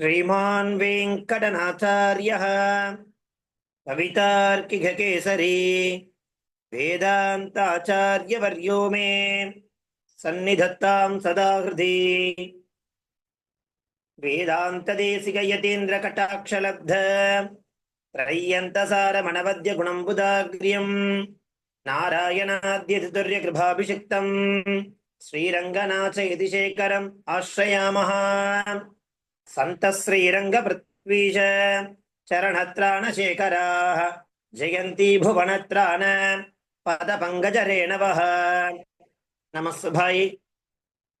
श्रीमान् वेङ्कटनाथार्यः कवितार्किककेसरी वेदान्ताचार्यवर्यो मे सन्निधत्तां सदा हृदि वेदान्तदेशिकयतीन्द्रकटाक्षलब्ध त्रय्यन्तसारमणवद्यगुणम्बुदाग्र्यम् नारायणाद्यतितुर्यकृभाभिषिक्तम् श्रीरङ्गनाथ यतिशेखरम् आश्रयामः சந்தஸ்ரீரங்க பிருத்வீஜ சரணத்ராண சேகராக ஜெயந்தி புவனத்ராண பத பங்கஜரேணவக நம சுபாயி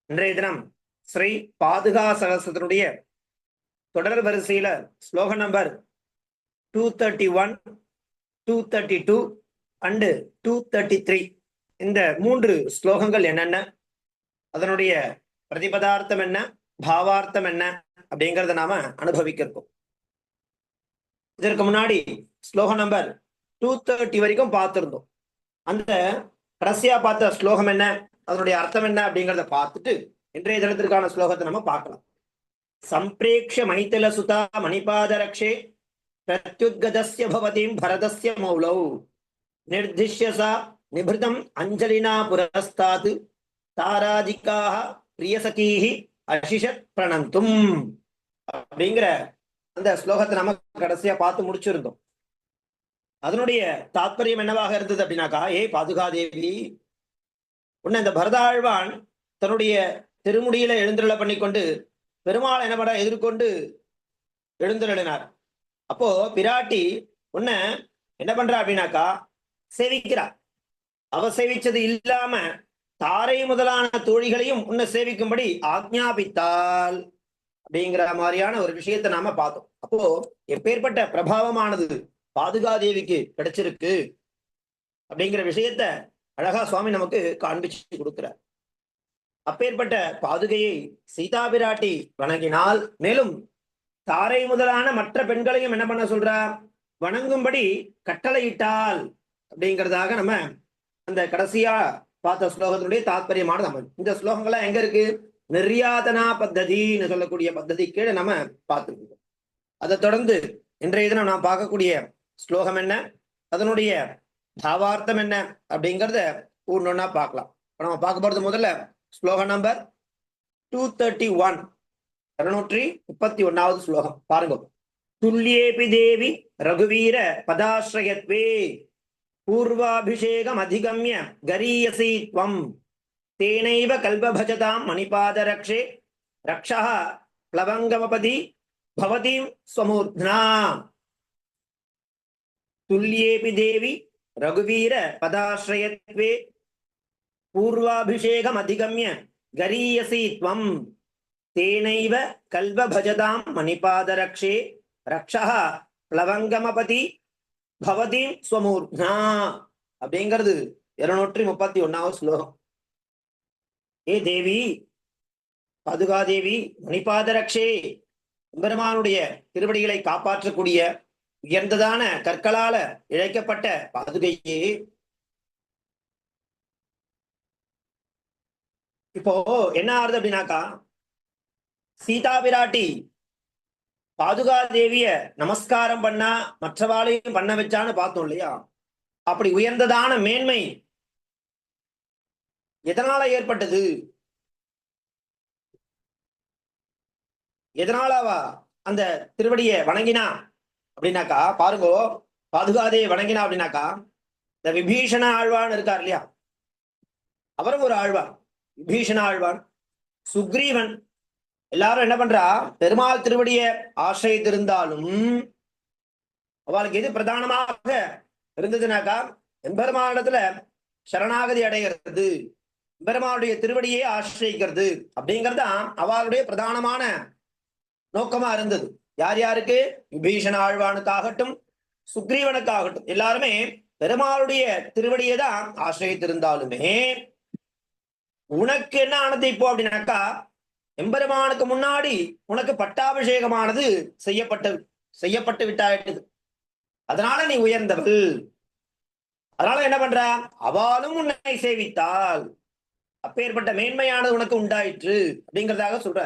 இன்றைய தினம் ஸ்ரீ பாதுகா சகசத்தினுடைய தொடர் வரிசையில ஸ்லோக number two thirty one two thirty two and two thirty three இந்த மூன்று ஸ்லோகங்கள் என்னென்ன? அதனுடைய பிரதிபதார்த்தம் என்ன? பாவார்த்தம் என்ன? அப்படிங்கறத நாம அனுபவிக்க இருக்கோம் இதற்கு முன்னாடி ஸ்லோகம் நம்பர் டூ தேர்ட்டி வரைக்கும் பார்த்திருந்தோம். அந்த கடைசியா பார்த்த ஸ்லோகம் என்ன? அதனுடைய அர்த்தம் என்ன அப்படிங்கறத பார்த்துட்டு இன்றைய தினத்திற்கான ஸ்லோகத்தை நம்ம பார்க்கலாம். சம்பிரேக்ஷ மைத்தில சுதா மணிபாதரக்ஷே பிரத்யுத்கதஸ்ய பவதீம் பரதஸ்ய மௌலௌ. நிர்திஷ்ய சா நிபிருதம் அஞ்சலினா புரஸ்தாத். தாராதிக்காக பிரியசகீஹி அசிஷத் பிரணந்தும் அப்படிங்கிற அந்த ஸ்லோகத்தை நம்ம கடைசியா பார்த்து முடிச்சிருந்தோம். அதனுடைய தாத்பரியம் என்னவாக இருந்தது அப்படின்னாக்கா ஏ பாதுகாதேவி உன்னை இந்த பரதாழ்வான் தன்னுடைய திருமுடியில எழுந்துருள பண்ணிக்கொண்டு பெருமாள் என்ன எதிர்கொண்டு எழுந்துருளினார். அப்போ பிராட்டி உன்ன என்ன பண்றா அப்படின்னாக்கா சேவிக்கிறா அவ சேவிச்சது இல்லாம தாரை முதலான தோழிகளையும் உன்னை சேவிக்கும்படி ஆக்ஞாபித்தால் அப்படிங்கிற மாதிரியான ஒரு விஷயத்தை நாம பார்த்தோம். அப்போ எப்பேற்பட்ட பிரபாவமானது பாதுகாதேவிக்கு கிடைச்சிருக்கு அப்படிங்கிற விஷயத்த அழகா சுவாமி நமக்கு காண்பிச்சு கொடுக்கிறார். அப்பேற்பட்ட பாதுகையை சீதா பிராட்டி வணங்கினால் மேலும் தாரை முதலான மற்ற பெண்களையும் என்ன பண்ண சொல்றா? வணங்கும்படி கட்டளையிட்டால் அப்படிங்கிறதாக நம்ம அந்த கடைசியா பார்த்த ஸ்லோகத்தினுடைய தாத்பரியமானது நம்ம. இந்த ஸ்லோகங்கள்லாம் எங்க இருக்கு? நிர்யாதனா பத்ததின்னு சொல்லக்கூடிய பத்ததி கீழே நம்ம பார்த்துருக்கோம். அதை தொடர்ந்து இன்றைய தினம் நாம் பார்க்கக்கூடிய ஸ்லோகம் என்ன? அதனுடைய தாவார்த்தம் என்ன? அப்படிங்கிறத ஒன்னொன்னா பார்க்கலாம். இப்போ நம்ம பார்க்க போறது முதல்ல ஸ்லோகம் நம்பர் டூ தேர்ட்டி ஒன் இருநூற்றி முப்பத்தி ஒன்னாவது ஸ்லோகம். பாருங்க. துல்லியேபி தேவி ரகுவீர பதாசிரயத்வே பூர்வாபிஷேகம் அதிகமிய கரீயசி துவம் தேனைவ கல்பபஜதாம் மணிபாதரக்ஷே ரக்ஷா பிளவங்கமபதி பவதீம் ஸ்வமூர்த்னா துல்லியேபி தேவி ரகுவீர பதாஸ்ரயத்வே பூர்வாபிஷேகம் அதிகமிய கரீயசி துவம் தேனைவ கல்பபஜதாம் மணிபாதரக்ஷே ரக்ஷா பிளவங்கமபதி பவதீம் ஸ்வமூர்னா அப்படிங்கிறது இருநூற்றி முப்பத்தி ஒன்னாவது ஸ்லோகம். ஏ தேவி பாதுகாதேவி மணிபாதரக்ஷே பெருமானுடைய திருவடிகளை காப்பாற்றக்கூடிய உயர்ந்ததான கற்களால இழைக்கப்பட்ட பாதுகையே. இப்போ என்ன ஆறுது அப்படின்னாக்கா சீதா பிராட்டி பாதுகா தேவிய நமஸ்காரம் பண்ணா மற்றவாளையும் பண்ண வச்சான்னு பார்த்தோம் இல்லையா? அப்படி உயர்ந்ததான மேன்மை எதனால ஏற்பட்டது? எதனாலவா அந்த திருவடிய வணங்கினா? அப்படின்னாக்கா பாருங்கோ பாதுகாதையை வணங்கினா அப்படின்னாக்கா இந்த விபீஷண ஆழ்வான் இருக்கார் இல்லையா? அவரும் ஒரு ஆழ்வான் விபீஷண ஆழ்வான் சுக்ரீவன் எல்லாரும் என்ன பண்றா? பெருமாள் திருவடிய ஆசிரியத்திருந்தாலும் அவளுக்கு எது பிரதானமாக இருந்ததுனாக்கா எம்பெருமானிடத்துல சரணாகதி அடைகிறது எம்பெருமானுடைய திருவடியை ஆசிரியிக்கிறது அப்படிங்கிறது அவளுடைய பிரதானமான நோக்கமா இருந்தது. யார் யாருக்கு? விபீஷண ஆழ்வானுக்காகட்டும் சுக்ரீவனுக்காகட்டும். எல்லாருமே பெருமாளுடைய திருவடியை தான் ஆசிரியத்திருந்தாலுமே உனக்கு என்ன ஆனது இப்போ அப்படின்னாக்கா எம்பெருமானுக்கு முன்னாடி உனக்கு பட்டாபிஷேகமானது செய்யப்பட்டு செய்யப்பட்டு விட்டாயிட்டது அதனால நீ உயர்ந்தவள். அதனால என்ன பண்ற? அவளும் உன்னை சேவித்தாள். அப்பேற்பட்ட மேன்மையானது உனக்கு உண்டாயிற்று அப்படிங்கிறதாக சொல்ற.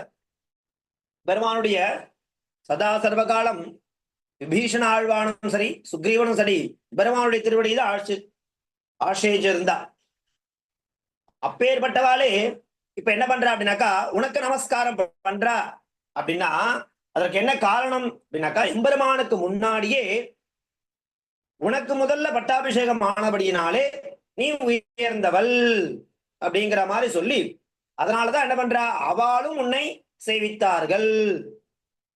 பெருமானுடைய சதா சர்வகாலம் விபீஷண ஆழ்வானும் சரி சுக்ரீவனும் சரி பெருமானுடைய திருவடியில ஆட்சி ஆசைச்சிருந்தா அப்பேற்பட்டவாளே இப்ப என்ன பண்றா அப்படின்னாக்கா உனக்கு நமஸ்காரம் பண்றா அப்படின்னா அதற்கு என்ன காரணம் அப்படின்னாக்கா எம்பெருமானுக்கு முன்னாடியே உனக்கு முதல்ல பட்டாபிஷேகம் ஆனபடியினாலே நீ உயர்ந்தவள் அப்படிங்கிற மாதிரி சொல்லி அதனாலதான் என்ன பண்றா? அவளும் உன்னை செய்வித்தார்கள்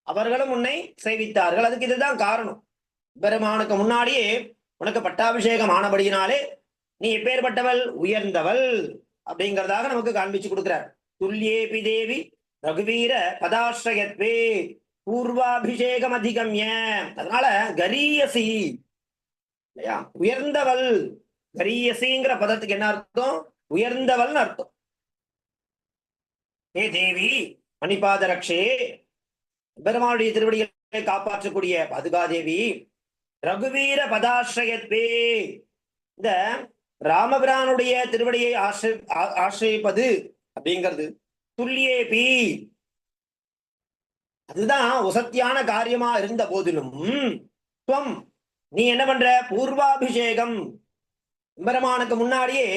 அவர்களும் உன்னை செய்வித்தார்கள் அதுக்கு இதுதான் காரணம். பெருமானுக்கு முன்னாடியே உனக்கு பட்டாபிஷேகம் ஆனபடியினாலே நீ எப்பேற்பட்டவள் உயர்ந்தவள். அப்படிங்கிறதாக நமக்கு காண்பிச்சு கொடுக்கிறார். துல்லியேபி தேவி ரகுவீர பதாஸ்ரயத்வே பூர்வாபிஷேகம் அதிகம்ய அதனால கரியசி இல்லையா? உயர்ந்தவள் கரியசிங்கிற பதத்துக்கு என்ன அர்த்தம்? உயர்ந்தவள்னு அர்த்தம். ஏ தேவி மணிபாத ரக்ஷே பெருமாளுடைய திருவடிகளை காப்பாற்றக்கூடிய பதுகாதேவி ரகுவீர பதாஸ்ரயத்வே இந்த ராமபிரானுடைய திருவடியை ஆசிரி ஆசிரியப்பது அப்படிங்கிறது. துல்லியேபி அதுதான் உசத்தியான காரியமா இருந்த போதிலும் துவம் நீ என்ன பண்ற? பூர்வாபிஷேகம். எம்பெருமானுக்கு முன்னாடியே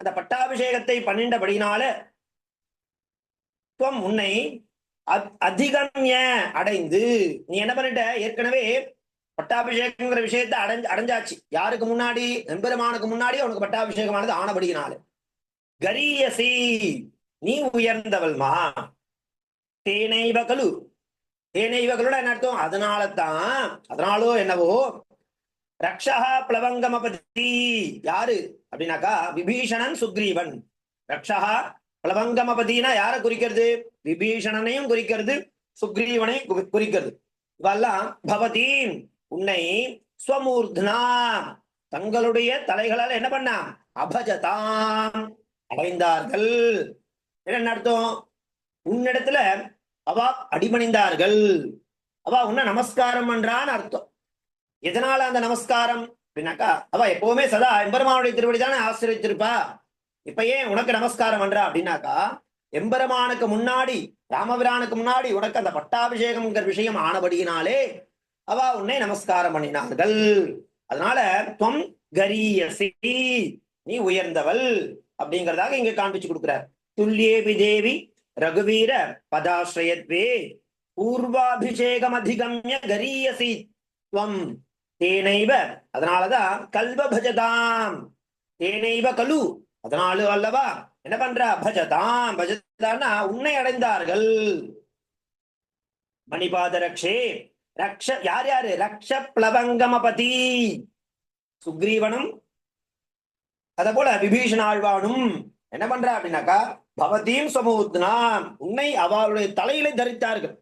அந்த பட்டாபிஷேகத்தை பண்ணிண்டபடினால துவம் உன்னை அதிகம்ய அடைந்து நீ என்ன பண்ணிட்ட? ஏற்கனவே பட்டாபிஷேகங்கிற விஷயத்தை அடைஞ்சு அடைஞ்சாச்சு. யாருக்கு முன்னாடி? எம்பெருமானுக்கு முன்னாடி அவனுக்கு பட்டாபிஷேகமானது ஆனபடியினால. கரியசி நீ உயர்ந்தவள்மா தேனைவ கலு. தேனைவகளோட என்ன அர்த்தம்? அதனால தான் அதனாலோ என்னவோ ரக்ஷா பிளவங்கமபதி. யாரு? அப்படின்னாக்கா விபீஷணன் சுக்ரீவன். ரக்ஷா பிளவங்கமபதினா யாரை குறிக்கிறது? விபீஷணனையும் குறிக்கிறது சுக்ரீவனையும் குறிக்கிறது. இவெல்லாம் பவதீன். உன்னை ஸ்வமூர்த்னா தங்களுடைய தலைகளால் என்ன பண்ணா அபஜதாம். அடைந்தார்கள். என்ன அர்த்தம்? உன்னிடத்துல அவா அடிபணிந்தார்கள். அவா உன்னை நமஸ்காரம் பண்றான்னு அர்த்தம். எதனால அந்த நமஸ்காரம்? அப்படின்னாக்கா அவ எப்பவுமே சதா எம்பெருமானுடைய திருவடி தானே ஆசிரியத்திருப்பா இப்ப ஏன் உனக்கு நமஸ்காரம் பண்றா? அப்படின்னாக்கா எம்பெருமானுக்கு முன்னாடி ராமபிரானுக்கு முன்னாடி உனக்கு அந்த பட்டாபிஷேகம்ங்கிற விஷயம் ஆனபடியினாலே அவா உன்னை நமஸ்காரம் பண்ணினார்கள். அதனால துவம் கரியசி நீ உயர்ந்தவள் அப்படிங்கறதாக இங்க காண்பிச்சு கொடுக்கிறார். துல்லியேபி தேவி ரகுவீர பதாசிரயத்வே பூர்வாபிஷேகம் அதிகம்ய கரியசி துவம். தேனைவ அதனாலதான் கல்வ பஜதாம். தேனைவ கலு அதனால அல்லவா? என்ன பண்ற? பஜதாம். பஜதான்னா உன்னை அடைந்தார்கள். மணிபாதரக்ஷே ரக்ஷ யார் யாரு? ரக்ஷ பிளவங்கமபதி சுக்ரீவனும் அத போல விபீஷண ஆழ்வானும் என்ன பண்ற அப்படின்னாக்கா பவதீம் சமூத்னாம் உன்னை அவளுடைய தலையில தரித்தார்கள்.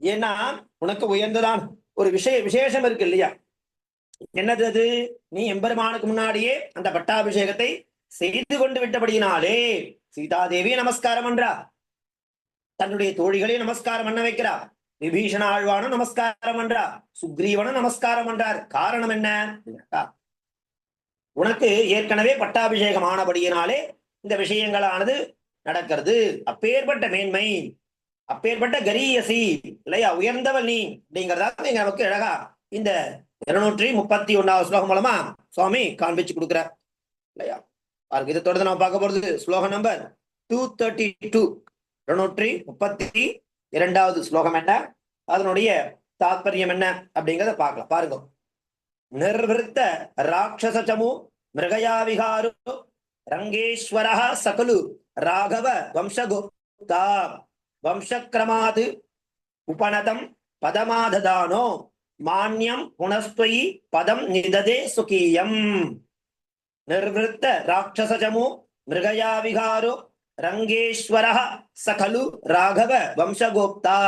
ஏன்னா உனக்கு உயர்ந்ததான் ஒரு விஷய விசேஷம் இருக்கு இல்லையா? என்னது அது? நீ எம்பெருமானுக்கு முன்னாடியே அந்த பட்டாபிஷேகத்தை செய்து கொண்டு விட்டபடியினாலே சீதாதேவி நமஸ்காரம் பண்றா. தன்னுடைய தோழிகளை நமஸ்காரம் பண்ண வைக்கிறா. விபீஷண ஆழ்வான நமஸ்காரம் என்றார் சுக்ரீவனும் நமஸ்காரம் என்றார் காரணம் என்ன? உனக்கு ஏற்கனவே பட்டாபிஷேகம் ஆனபடியினாலே இந்த விஷயங்களானது நடக்கிறது. அப்பேற்பட்ட மேன்மை அப்பேற்பட்ட கரியசி இல்லையா? உயர்ந்தவள் நீ அப்படிங்கறதாக நமக்கு அழகா இந்த இருநூற்றி முப்பத்தி ஒன்னாவது ஸ்லோகம் மூலமா சுவாமி காண்பிச்சு கொடுக்குற இல்லையா? பாருங்க இதை தொடர்ந்து நம்ம பார்க்க போறது ஸ்லோகம் நம்பர் டூ தேர்ட்டி டூ இருநூற்றி முப்பத்தி இரண்டாவது ஸ்லோகம் என்ன? அதனுடைய தாத்பரியம் என்ன? அப்படிங்கறத பார்க்கலாம். பாருங்க. நிர்வத்த ராட்சசமு மிருகயா விகாரு ரங்கேஸ்வர சகலு ராகவ வம்சகுப்தா வம்சக்கிரமாது உபனதம் பதமாததானோ மான்யம் புனஸ்துவயி பதம் நிததே சுகீயம். நிர்வத்த ராட்சசமு மிருகயா விகாரு ரங்கேஸ்வர சகலு ராகவ வம்சகோப்தா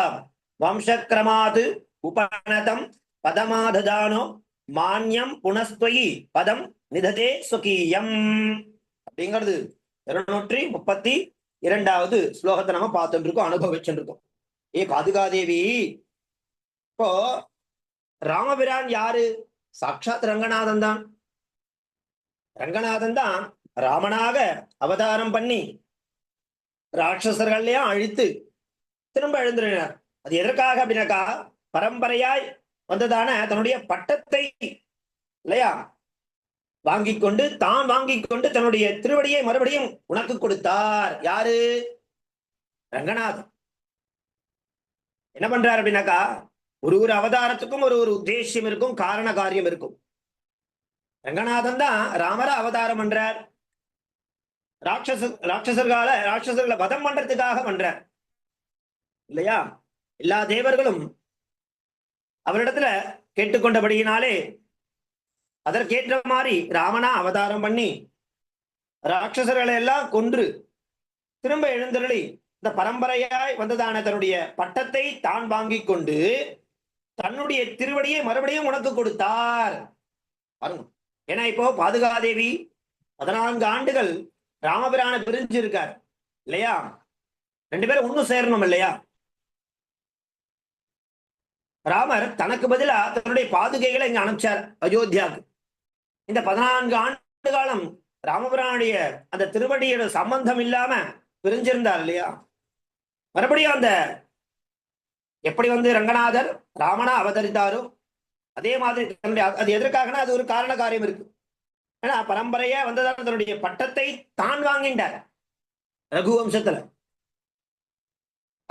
வம்சக்கிரமாத் உபனதம் பதமாததானோ மான்யம் புனஸ்துவயி பதம் நிததே சுகீயம் அப்படிங்கிறது இருநூற்றி முப்பத்தி இரண்டாவது ஸ்லோகத்தை நம்ம பார்த்துட்டு இருக்கோம் அனுபவிச்சுருக்கோம் ஏ பாதுகாதேவி. இப்போ ராமபிரான் யாரு? சாட்சாத் ரங்கநாதன் தான். ரங்கநாதன் தான் ராமனாக அவதாரம் பண்ணி ராட்சசர்கள்லையும் அழித்து திரும்ப எழுந்துறார் அது எதற்காக அப்படின்னாக்கா பரம்பரையாய் வந்ததான தன்னுடைய பட்டத்தை இல்லையா? வாங்கி கொண்டு தான் வாங்கி கொண்டு தன்னுடைய திருவடியை மறுபடியும் உனக்கு கொடுத்தார். யாரு? ரங்கநாதன். என்ன பண்றார் அப்படின்னாக்கா ஒரு ஒரு அவதாரத்துக்கும் ஒரு ஒரு உத்தேசியம் இருக்கும் காரண காரியம் இருக்கும். ரங்கநாதன் தான் ராமர அவதாரம் பண்றார். ராட்சச ராட்சசர்களால ராட்சசர்களை வதம் பண்றதுக்காக பண்றார். இல்லையா? எல்லா தேவர்களும் அவரிடத்துல கேட்டுக்கொண்டபடியினாலே அதற்கேற்ற மாதிரி ராமனா அவதாரம் பண்ணி ராட்சசர்களை எல்லாம் கொன்று திரும்ப எழுந்தருளி இந்த பரம்பரையாய் வந்ததான தன்னுடைய பட்டத்தை தான் வாங்கி கொண்டு தன்னுடைய திருவடியை மறுபடியும் உனக்கு கொடுத்தார். பாருங்க. ஏன்னா இப்போ பாதுகாதேவி பதினான்கு ஆண்டுகள் ராமபிரான பிரிஞ்சு இருக்கார் இல்லையா? ரெண்டு பேரும் ஒன்னும் சேரணும் இல்லையா? ராமர் தனக்கு பதிலா தன்னுடைய பாதுகைகளை இங்க அனுப்பிச்சார் அயோத்தியாவுக்கு. இந்த பதினான்கு ஆண்டு காலம் ராமபிரானுடைய அந்த திருவடியோட சம்பந்தம் இல்லாம பிரிஞ்சிருந்தார் இல்லையா? மறுபடியும் அந்த எப்படி வந்து ரங்கநாதர் ராமனா அவதரித்தாரோ அதே மாதிரி தன்னுடைய அது எதற்காகனா அது ஒரு காரண காரியம் இருக்கு. ஏன்னா பரம்பரையா வந்ததால் தன்னுடைய பட்டத்தை தான் வாங்கின்றார். ரகுவம்சத்துல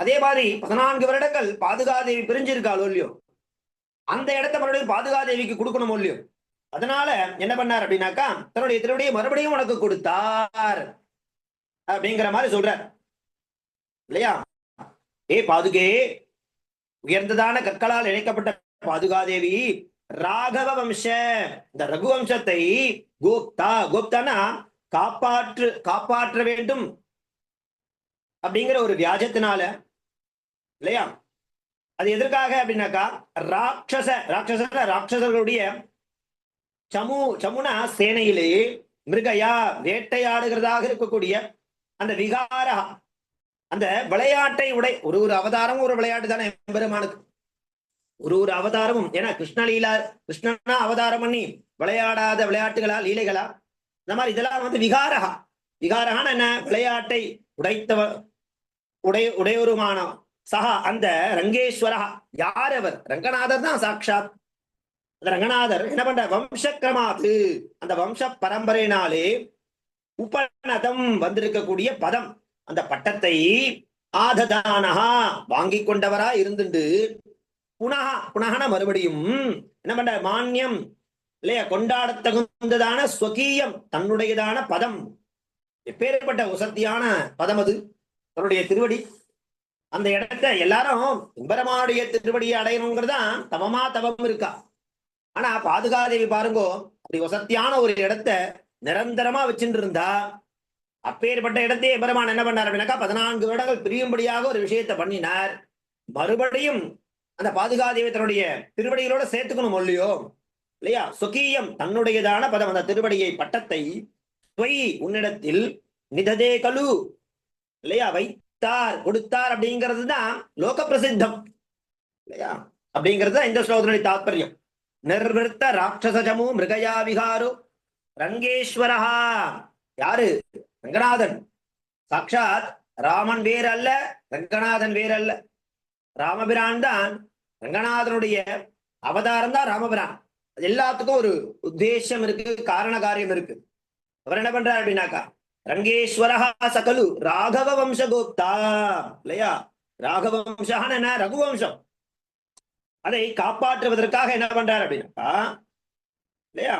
அதே மாதிரி பதினான்கு வருடங்கள் பாதுகாதேவி பிரிஞ்சிருக்காளோ இல்லையோ? அந்த இடத்த மறுபடியும் பாதுகாதேவிக்கு கொடுக்கணும் இல்லையோ? அதனால என்ன பண்ணார் அப்படின்னாக்கா தன்னுடைய திருவடியை மறுபடியும் உனக்கு கொடுத்தார் அப்படிங்கிற மாதிரி சொல்றார். இல்லையா? ஏ பாதுகே உயர்ந்ததான கற்களால் இணைக்கப்பட்ட பாதுகாதேவி ராகவ வம்ச. இந்த ரகு வம்சத்தை கோப்தா கோப்தானா காப்பாற்று காப்பாற்ற வேண்டும் அப்படிங்கிற ஒரு வியாஜத்தினால இல்லையா? அது எதற்காக அப்படின்னாக்கா ராட்சச ராட்சச ராட்சசர்களுடைய சமு சமுனா சேனையிலே மிருகையா வேட்டையாடுகிறதாக இருக்கக்கூடிய அந்த விகாரா அந்த விளையாட்டை உடை ஒரு ஒரு அவதாரம் ஒரு விளையாட்டு தானே பெருமானுக்கு ஒரு ஒரு அவதாரமும். ஏன்னா கிருஷ்ணலீலா கிருஷ்ணனா அவதாரம் பண்ணி விளையாடாத விளையாட்டுகளா லீலைகளா? இந்த மாதிரி இதெல்லாம் வந்து விகாரகா விகாரகான என்ன? விளையாட்டை உடைத்தவ உடைய உடையவருமான சகா அந்த ரங்கேஸ்வரா யார் அவர்? ரங்கநாதர் தான் சாட்சாத். அந்த ரங்கநாதர் என்ன பண்ற வம்சக்கிரமாது அந்த வம்ச பரம்பரையினாலே உபநதம் வந்திருக்கக்கூடிய பதம். அந்த பட்டத்தை ஆததானஹா வாங்கி கொண்டவரா இருந்துண்டு புனகா புனகன மறுபடியும் என்ன பண்ற? மானியம் இல்லையா? கொண்டாட தகுந்ததான ஸ்வகீயம் தன்னுடையதான பதம். எப்பேற்பட்ட உசத்தியான பதம் அது? தன்னுடைய திருவடி. அந்த இடத்த எல்லாரும் எம்பெருமானுடைய திருவடியை அடையணுங்கிறதான் தவமா தவம் இருக்கா? ஆனா பாதுகாதேவி பாருங்கோ அப்படி வசத்தியான ஒரு இடத்த நிரந்தரமா வச்சுட்டு இருந்தா அப்பேற்பட்ட இடத்தையே பெருமான் என்ன பண்ணார் அப்படின்னாக்கா பதினான்கு வருடங்கள் பிரியும்படியாக ஒரு விஷயத்தை பண்ணினார். மறுபடியும் அந்த பாதுகா தன்னுடைய திருவடிகளோட சேர்த்துக்கணும் இல்லையோ? இல்லையா? சுகீயம் தன்னுடையதான பதம். அந்த திருவடியை பட்டத்தை தொய் உன்னிடத்தில் நிததே கலு. இல்லையா? வைத்தார் கொடுத்தார் அப்படிங்கிறது தான் லோக பிரசித்தம் இல்லையா? அப்படிங்கிறது தான் இந்த ஸ்லோகத்தினுடைய தாத்பரியம். நிர்வர்த்த ராட்சசஜமு மிருகயா விகாரு. ரங்கேஸ்வரஹா யாரு? ரங்கநாதன். சாட்சாத் ராமன் வேறு அல்ல ரங்கநாதன் வேறு அல்ல ராமபிரான் தான் ரங்கநாதனுடைய அவதாரம் தான் ராமபிரான். அது எல்லாத்துக்கும் ஒரு உத்தேசம் இருக்கு காரண காரியம் இருக்கு. அவர் என்ன பண்றார் அப்படின்னாக்கா ரங்கேஸ்வரஹா சகலு ராகவ வம்ச கோப்தா இல்லையா? ராகவ என்ன? ரகுவம்சம் அதை காப்பாற்றுவதற்காக என்ன பண்றார் அப்படின்னாக்கா இல்லையா?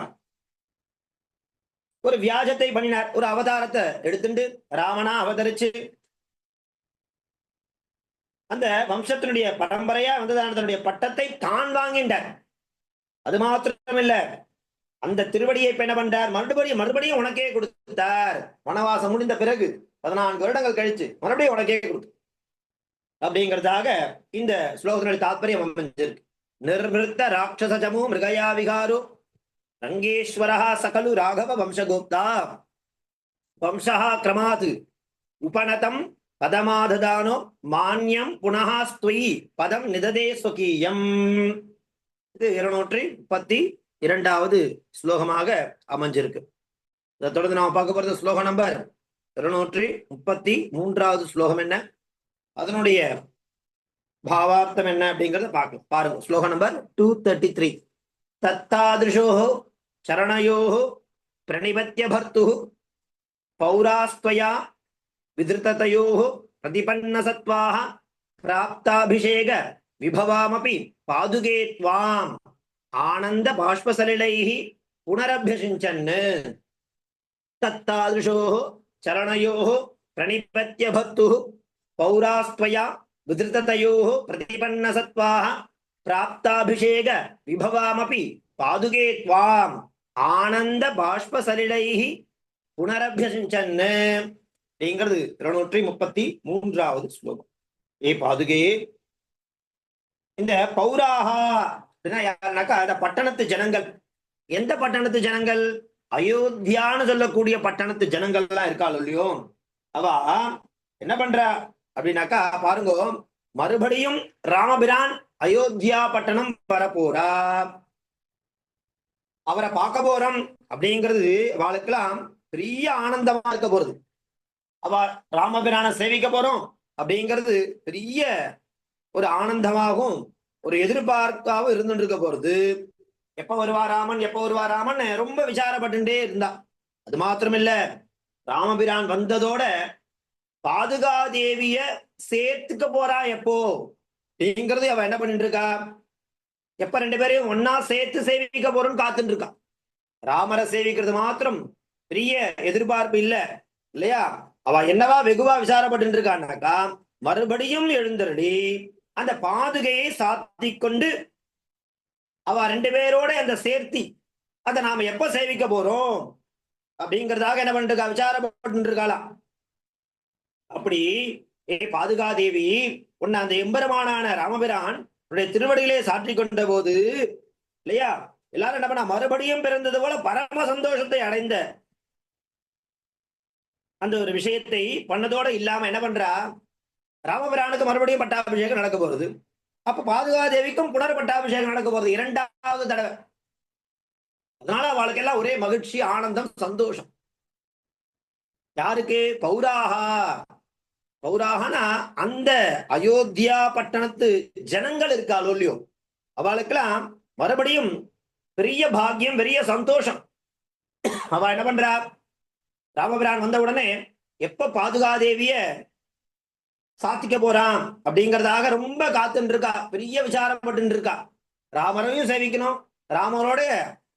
ஒரு வியாஜத்தை பண்ணினார். ஒரு அவதாரத்தை எடுத்துட்டு ராமனா அவதரிச்சு அந்த வம்சத்தினுடைய பரம்பரையா வந்ததான தன்னுடைய பட்டத்தை தான் வாங்கின்றார். அது மாத்திரம் இல்ல அந்த திருவடியை இப்ப என்ன பண்றார்? மறுபடியும் மறுபடியும் உனக்கே கொடுத்தார். வனவாசம் முடிந்த பிறகு பதினான்கு வருடங்கள் கழிச்சு மறுபடியும் உனக்கே கொடுத்து. அப்படிங்கிறதாக இந்த ஸ்லோகத்தினுடைய தாத்பரியம் அமைஞ்சிருக்கு. நிர்மிருத்த ராட்சசஜமு மிருகயா விகாரு ரங்கேஸ்வரா சகலு ராகவ வம்சகோப்தா வம்சா கிரமாது. உபநதம் பதமாததானோ மானியம் புனகா பதம் நிததே ஸ்வகீயம் இது இருநூற்றி முப்பத்தி இரண்டாவது ஸ்லோகமாக அமைஞ்சிருக்கு. இதை தொடர்ந்து நாம் பார்க்க போறது ஸ்லோகம் நம்பர் இருநூற்றி முப்பத்தி மூன்றாவது ஸ்லோகம் என்ன? அதனுடைய பாவார்த்தம் என்ன அப்படிங்கறத பார்க்கலாம் பாருங்க. ஸ்லோகம் நம்பர் டூ தேர்ட்டி த்ரீ தத்தாதிருஷோ சரணயோ பிரணிபத்திய பர்த்து பௌராஸ்துவயா விதிருத்ததையோ பிரதிபன்ன சத்வாக பிராப்தாபிஷேக விபவாமபி பாதுகே துவாம் ஆனந்த பாஷ்பசலிலைஹி புனரபியசிஞ்சன்னு தத்தாதுஷோ சரணயோ பிரணிபத்திய பக்து பௌராஸ்வயா விதிருத்ததையோ பிரதிபன்ன சத்வாக பிராப்தாபிஷேக விபவாமபி பாதுகே துவாம் ஆனந்த பாஷ்பசலிலைஹி புனரபியசிஞ்சன்னு அப்படிங்கிறது இருநூற்றி முப்பத்தி மூன்றாவது ஸ்லோகம். ஏ பாதுகே இந்த பௌராகா அப்படின்னா யாருனாக்கா அந்த பட்டணத்து ஜனங்கள். எந்த பட்டணத்து ஜனங்கள்? அயோத்தியான்னு சொல்லக்கூடிய பட்டணத்து ஜனங்கள் எல்லாம் இருக்காள் இல்லையோ. அவ என்ன பண்றா? அப்படின்னாக்கா பாருங்க மறுபடியும் ராமபிரான் அயோத்தியா பட்டணம் வரப்போறா. அவரை பார்க்க போறோம் அப்படிங்கிறது அவளுக்கெல்லாம் பெரிய ஆனந்தமா இருக்க போறது. அவ ராமபிரான சேவிக்க போறோம் அப்படிங்கிறது பெரிய ஒரு ஆனந்தமாகவும் ஒரு எதிர்பார்ப்பாகவும் இருந்துட்டு இருக்க போறது. எப்ப வருவா ராமன் எப்ப வருவா ராமன் ரொம்ப விசாரப்பட்டுட்டே இருந்தா. அது மாத்திரம் இல்ல ராமபிரான் வந்ததோட பாதுகா தேவிய சேர்த்துக்க போறா எப்போ? அப்படிங்கிறது அவ என்ன பண்ணிட்டு இருக்கா எப்ப ரெண்டு பேரையும் ஒன்னா சேர்த்து சேவிக்க போறோம்னு காத்துட்டு இருக்கா ராமரை சேவிக்கிறது மாத்திரம் பெரிய எதிர்பார்ப்பு இல்ல இல்லையா? அவ என்னவா வெகுவா விசாரப்பட்டு இருக்கான்னாக்கா மறுபடியும் எழுந்தருளி அந்த பாதுகையை சாத்தி கொண்டு அவ ரெண்டு பேரோட அந்த சேர்த்தி அதை நாம எப்ப சேவிக்க போறோம்? அப்படிங்கறதாக என்ன பண்ணிருக்கா விசாரப்பட்டு இருக்காளாம் அப்படி ஏ பாதுகாதேவி உன்னை அந்த எம்பெருமானான ராமபிரான் உன்னுடைய திருவடியிலே சாற்றி கொண்ட போது இல்லையா? எல்லாரும் என்ன பண்ணா மறுபடியும் பிறந்தது போல பரம சந்தோஷத்தை அடைந்த அந்த ஒரு விஷயத்தை பண்ணதோட இல்லாம என்ன பண்றா? ராமபிரானுக்கு மறுபடியும் பட்டாபிஷேகம் நடக்க போறது. அப்ப பாதுகாதேவிக்கும் புனர் பட்டாபிஷேகம் நடக்க போறது. இரண்டாவது தடவை. அதனால அவளுக்கு எல்லாம் ஒரே மகிழ்ச்சி ஆனந்தம் சந்தோஷம். யாருக்கு? பௌராகா பௌராகனா அந்த அயோத்தியா பட்டணத்து ஜனங்கள் இருக்காளோ இல்லையோ அவளுக்கெல்லாம் மறுபடியும் பெரிய பாக்கியம் பெரிய சந்தோஷம். அவ என்ன பண்றா? ராமபிரான் வந்த உடனே எப்ப பாதுகாதேவிய சாத்திக்க போறான் அப்படிங்கறதாக ரொம்ப காத்துட்டு இருக்கா பெரிய விசாரப்பட்டு இருக்கா ராமரையும் சேவிக்கணும் ராமரோட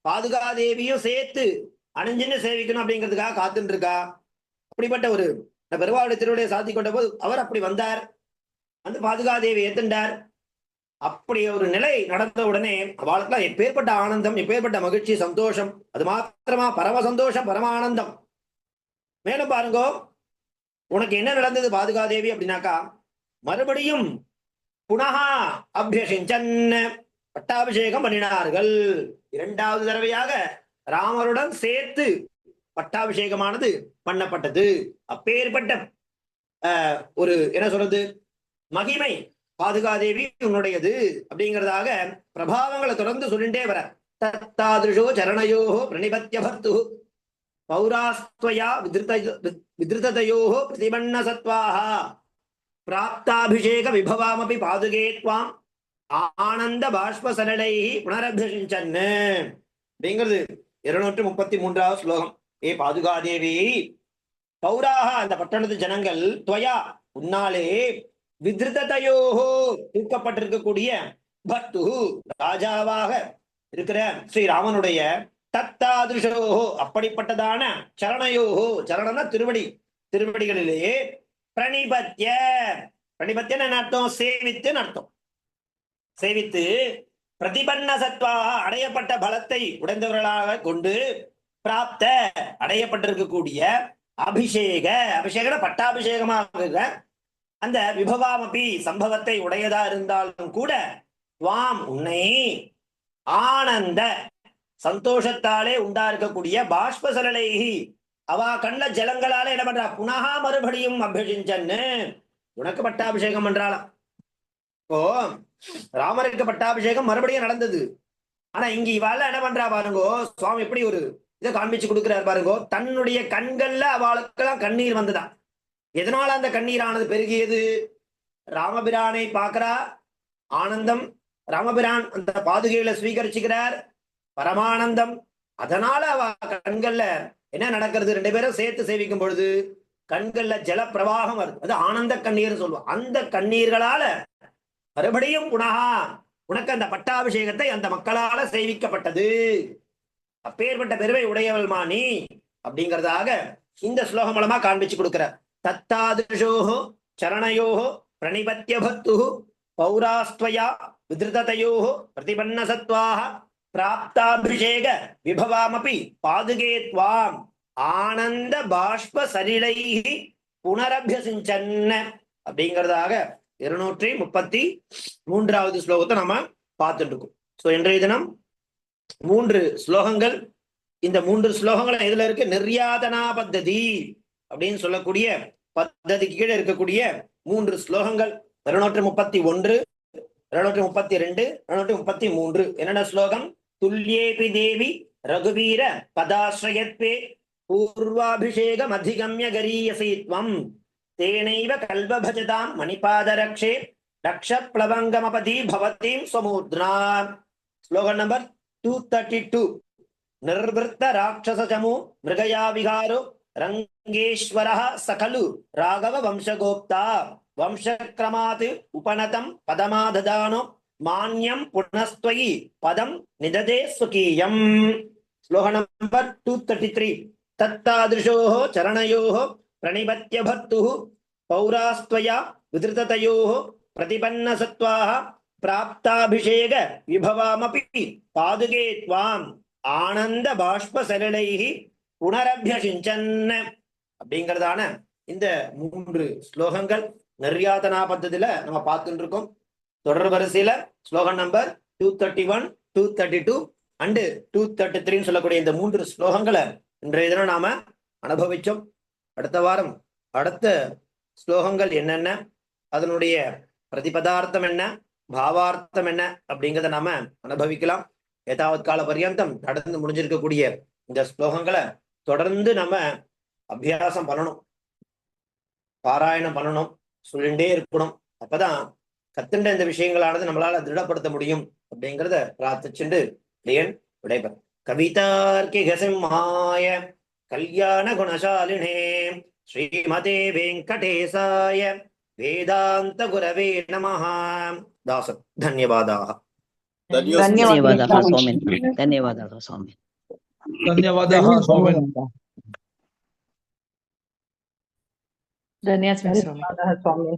பாதுகாதேவியும் சேர்த்து அணிஞ்சுன்னு சேவிக்கணும் அப்படிங்கிறதுக்காக காத்துட்டு இருக்கா அப்படிப்பட்ட ஒரு பெருவாவுடைய திருவிடைய சாத்தி கொண்ட போது அவர் அப்படி வந்தார். அந்த பாதுகாதேவி ஏத்துண்டார். அப்படி ஒரு நிலை நடந்த உடனே அவளுக்குலாம் எப்பேற்பட்ட ஆனந்தம் எப்பேற்பட்ட மகிழ்ச்சி சந்தோஷம் அது மாத்திரமா பரம சந்தோஷம் பரம ஆனந்தம் மேலும் பாருங்க. உனக்கு என்ன நடந்தது பாதுகாதேவி அப்படின்னாக்கா மறுபடியும் புனகா அபியசிஞ்சன் பட்டாபிஷேகம் பண்ணினார்கள். இரண்டாவது தடவையாக ராமருடன் சேர்த்து பட்டாபிஷேகமானது பண்ணப்பட்டது. அப்பேற்பட்ட அஹ், ஒரு என்ன சொல்றது மகிமை பாதுகாதேவி உன்னுடையது அப்படிங்கிறதாக பிரபாவங்களை தொடர்ந்து சொல்லிட்டே வர. தத்தாதிருஷோ சரணயோ பிரணிபத்திய பர்த்து பௌராஸ்துவயா விதிருத விதிருததையோ பிரதிபண்ண சத்வாக பிராப்தாபிஷேக விபவாமபி பாதுகே துவாம் ஆனந்த பாஷ்பசரடை புனரபிஷிஞ்சன் அப்படிங்கிறது இருநூற்று முப்பத்தி மூன்றாவது ஸ்லோகம் ஏ பாதுகாதேவி பௌராக அந்த பட்டணத்து ஜனங்கள் துவயா உன்னாலே விதிருததையோஹோ தூக்கப்பட்டிருக்கக்கூடிய பக்து ராஜாவாக இருக்கிற ஸ்ரீராமனுடைய தத்தாதிருஷோஹோ அப்படிப்பட்டதான சரணயோஹோ சரணம்னா திருவடி திருவடிகளிலேயே பிரணிபத்திய பிரணிபத்தியன்னு அர்த்தம்? சேவித்துன்னு அர்த்தம். சேவித்து பிரதிபன்ன சத்வாக அடையப்பட்ட பலத்தை உடைந்தவர்களாக கொண்டு பிராப்த அடையப்பட்டிருக்கக்கூடிய அபிஷேக அபிஷேகன பட்டாபிஷேகமாக அந்த விபவாமபி சம்பவத்தை உடையதா இருந்தாலும் கூட வாம் உன்னை ஆனந்த சந்தோஷத்தாலே உண்டா இருக்கக்கூடிய பாஷ்பசலலைஹி அவா கண்ண ஜலங்களால என்ன பண்றா? புனகா மறுபடியும் அபிஷிஞ்சன்னு உனக்கு பட்டாபிஷேகம் பண்றாளாம் ஓ ராமருக்கு பட்டாபிஷேகம் மறுபடியும் நடந்தது. ஆனா இங்க இவாள என்ன பண்றா பாருங்கோ? சுவாமி எப்படி ஒரு இதை காண்பிச்சு கொடுக்கிறார் பாருங்கோ. தன்னுடைய கண்கள்ல அவளுக்கெல்லாம் கண்ணீர் வந்ததா? எதனால அந்த கண்ணீரானது பெருகியது? ராமபிரானை பார்க்கறா? ஆனந்தம். ராமபிரான் அந்த பாதுகையில ஸ்வீகரிச்சுக்கிறார். பரமானந்தம். அதனால அவ கண்கள்ல என்ன நடக்கிறது? ரெண்டு பேரும் சேர்த்து சேவிக்கும் பொழுது கண்கள்ல ஜல பிரவாகம் வருது. அது ஆனந்த கண்ணீர் சொல்லுவோம். அந்த கண்ணீர்களால மறுபடியும் புனகா உனக்கு அந்த பட்டாபிஷேகத்தை அந்த மக்களால சேவிக்கப்பட்டது. அப்பேற்பட்ட பெருமை உடையவள் மாணி அப்படிங்கிறதாக இந்த ஸ்லோகம் மூலமா காண்பிச்சு கொடுக்கிற. தத்தாதிருஷோஹோ சரணயோஹோ பிரணிபத்திய பக்து பௌராஸ்துவயா விதிருததையோஹோ பிரதிபன்ன சத்வாக பிராப்தாபிஷேக விபவாமபி பாதுகே துவாம். ஆனந்த பாஷ்ப சரிளைஹி புனரபியசிஞ்சன்ன. அப்படிங்கிறதாக இருநூற்றி முப்பத்தி மூன்றாவது ஸ்லோகத்தை நம்ம பார்த்துட்டு இருக்கோம் சோ இன்றைய தினம் மூன்று ஸ்லோகங்கள். இந்த மூன்று ஸ்லோகங்களும் எதுல இருக்கு? நிர்யாதனா பத்ததி அப்படின்னு சொல்லக்கூடிய பத்ததிக்கு கீழே இருக்கக்கூடிய மூன்று ஸ்லோகங்கள். இருநூற்றி முப்பத்தி ஒன்று இருநூற்றி முப்பத்தி ரெண்டு இருநூற்றி முப்பத்தி மூன்று. என்னென்ன ஸ்லோகம்? துல்லியேபி தேவி ரகுவீர பதாசிரயத்வே பூர்வாபிஷேகம் அதிகம்ய கரீயசீத்வம் தேனைவ கல்பபஜதாம் மணிபாதரக்ஷே ரக்ஷ பிளவங்கமபதி பவதீம் ஸ்வமூர்த்னா ஸ்லோகம் நம்பர் டூ தேர்ட்டி டூ நிர்வத்த ராட்சசமு மிருகயா விகாரோ ரங்கேஸ்வர சகலு ராகவ வம்சகோப்தா வம்சக்கிரமாது உபநதம் பதமாததானோ மானியம் புனஸ்துவயி பதம் நிததே சுகீயம். ஸ்லோக நம்பர் டூ தேர்ட்டி த்ரீ தத்தாதிருஷோ சரணயோ பிரணிபத்திய பத்து பௌராஸ்துவயா விதிருததையோ பிரதிபன்ன சத்வாக பிராப்தாபிஷேக விபவாமபி பாதுகே துவாம் ஆனந்த பாஷ்ப சரளைகி புனரபியசிஞ்சன் அப்படிங்கிறதான இந்த மூன்று ஸ்லோகங்கள் நிர்யாதனா பத்தத்துல நம்ம பார்த்துட்டு இருக்கோம் தொடர் வரிசையில ஸ்லோகம் number two thirty one two thirty two and two thirty த்ரீன்னு சொல்லக்கூடிய இந்த மூன்று ஸ்லோகங்களை இன்றைய தினம் நாம அனுபவிச்சோம். அடுத்த வாரம் அடுத்த ஸ்லோகங்கள் என்னென்ன அதனுடைய பிரதிபதார்த்தம் என்ன பாவார்த்தம் என்ன அப்படிங்கிறத நாம அனுபவிக்கலாம். ஏதாவது கால பர்யந்தம் நடந்து முடிஞ்சிருக்கக்கூடிய இந்த ஸ்லோகங்களை தொடர்ந்து நம்ம அபியாசம் பண்ணணும். பாராயணம் பண்ணணும். சொல்லிண்டே இருக்கணும் அப்பதான் கத்துண்ட இந்த விஷயங்களானது நம்மளால திருடப்படுத்த முடியும் அப்படிங்கிறத பிரார்த்திச்சுண்டு லியன் விடைபெற கவிதார்க்கிக சிம்மாய கல்யாண குணசாலினே ஸ்ரீமதே வெங்கடேசாய வேதாந்த குரவே நமஹ தாசன் தன்யவாதாக ధన్యవాదాలు స్వామి ధన్యవాదాలు స్వామి ధన్యవాదాः స్వామి ధన్యవాదాలు స్వామి धन्यवाद स्वामी